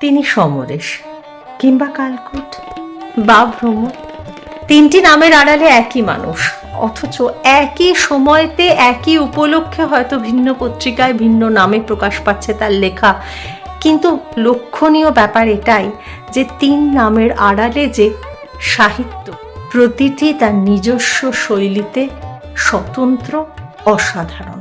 তিনি সমরেশ, কিংবা কালকুট, বা ভ্রমণ তিনটি নামের আড়ালে একই মানুষ, অথচ একই সময়তে একই উপলক্ষে হয়তো ভিন্ন পত্রিকায় ভিন্ন নামে প্রকাশ পাচ্ছে তার লেখা। কিন্তু লক্ষণীয় ব্যাপার এটাই যে তিন নামের আড়ালে যে সাহিত্য, প্রতিটি তার নিজস্ব শৈলীতে স্বতন্ত্র, অসাধারণ।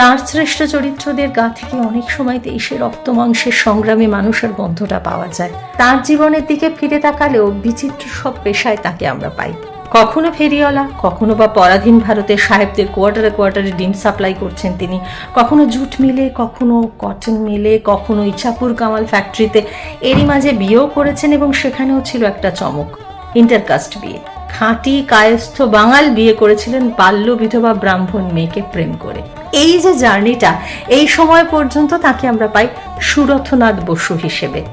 তার শ্রেষ্ঠ চরিত্রদের গা থেকে অনেক সময় দেশে রক্ত মাংসের সংগ্রামী মানুষের গন্ধটা পাওয়া যায়। তার জীবনের দিকে ফিরে তাকালেও বিচিত্র সব পেশায় তাকে আমরা পাই। কখনো ফেরিওয়ালা, কখনো বা পরাধীন ভারতের সাহেবদের কোয়ার্টারে কোয়ার্টারে ডিম সাপ্লাই করছেন তিনি। কখনো জুট মিলে, কখনো কটন মিলে, কখনো ইচ্ছাপুর কামাল ফ্যাক্টরিতে এরই মাঝে বিয়েও করেছেন এবং সেখানেও ছিল একটা চমক। ইন্টারকাস্ট বিয়ে। খাঁটি, কায়স্থ বাঙাল বিয়ে করেছিলেন বাল্য বিধবা ব্রাহ্মণ মেয়েকে প্রেম করে। এই যে জার্নিটা, এই সময় পর্যন্ত তাকে আমরা পাই সুরথনাথ বসু হিসেবে।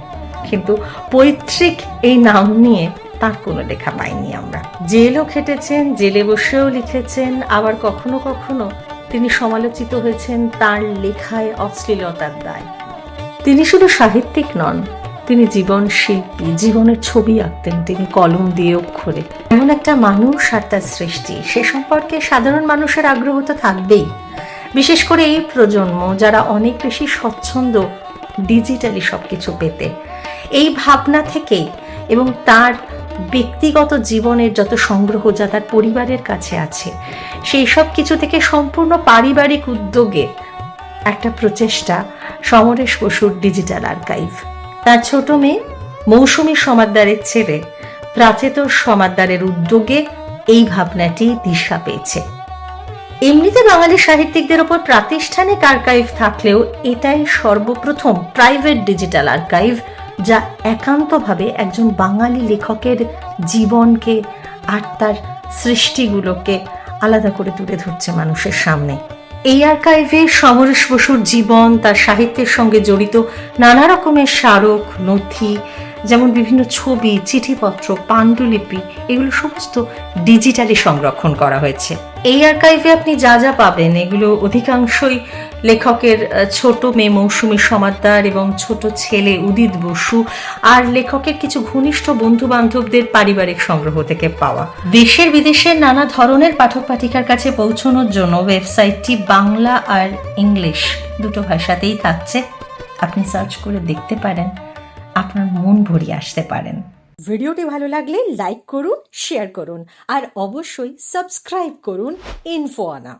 কিন্তু পৈতৃক এই নাম নিয়ে তার কোনো লেখা পাইনি আমরা। জেলও খেটেছেন, জেলে বসেও লিখেছেন, আবার কখনো কখনো তিনি সমালোচিত হয়েছেন তার লেখায় অশ্লীলতার দায়। তিনি শুধু সাহিত্যিক নন, তিনি জীবন শিল্পী, জীবনের ছবি আঁকতেন, তিনি কলম দিয়ে অক্ষরে। এমন একটা মানুষ আর তার সৃষ্টি, সে সম্পর্কে সাধারণ মানুষের আগ্রহ তো থাকবেই। বিশেষ করে এই প্রজন্ম যারা অনেক বেশি স্বচ্ছন্দ ডিজিটালি সব কিছু পেতে। এই ভাবনা থেকেই এবং তার ব্যক্তিগত জীবনের যত সংগ্রহ যা তার পরিবারের কাছে আছে, সেই সব কিছু থেকে সম্পূর্ণ পারিবারিক উদ্যোগে একটা প্রচেষ্টা সমরেশ বসুর ডিজিটাল আর্কাইভ তার ছোট মেয়ে মৌসুমী সমাদ্দারের ছেলে, প্রাচেতর সমাদ্দারের উদ্যোগে এই ভাবনাটি দিশা পেয়েছে। এমনিতে বাঙালি সাহিত্যিকদের ওপর প্রাতিষ্ঠানিক আর্কাইভ থাকলেও এটাই সর্বপ্রথম প্রাইভেট ডিজিটাল আর্কাইভ যা একান্তভাবে একজন বাঙালি লেখকের জীবনকে আর তার সৃষ্টিগুলোকে আলাদা করে তুলে ধরছে মানুষের সামনে। এই আর্কাইভে সমরেশ বসুর জীবন, তার সাহিত্যের সঙ্গে জড়িত নানা রকমের স্মারক, নথি যেমন বিভিন্ন ছবি, চিঠিপত্র, পাণ্ডুলিপি, এগুলো সমস্ত ডিজিটালি সংরক্ষণ করা হয়েছে। এই আর্কাইভে আপনি যা যা পাবেন, এগুলো অধিকাংশই লেখকের ছোট মেয়ে মৌসুমী সমাদ্দার এবং ছোট ছেলে উদিত বসু আর লেখকের কিছু ঘনিষ্ঠ বন্ধু বান্ধবদের পারিবারিক সংগ্রহ থেকে পাওয়া। দেশের বিদেশের নানা ধরনের পাঠক পাঠিকার কাছে পৌঁছানোর জন্য ওয়েবসাইটটি বাংলা আর ইংলিশ দুটো ভাষাতেই থাকছে। আপনি সার্চ করে দেখতে পারেন। আপনার মন ভরিয়ে আসতে পারেন। ভিডিওটি ভালো লাগলে লাইক করুন, শেয়ার করুন, আর অবশ্যই সাবস্ক্রাইব করুন ইনফো আনা।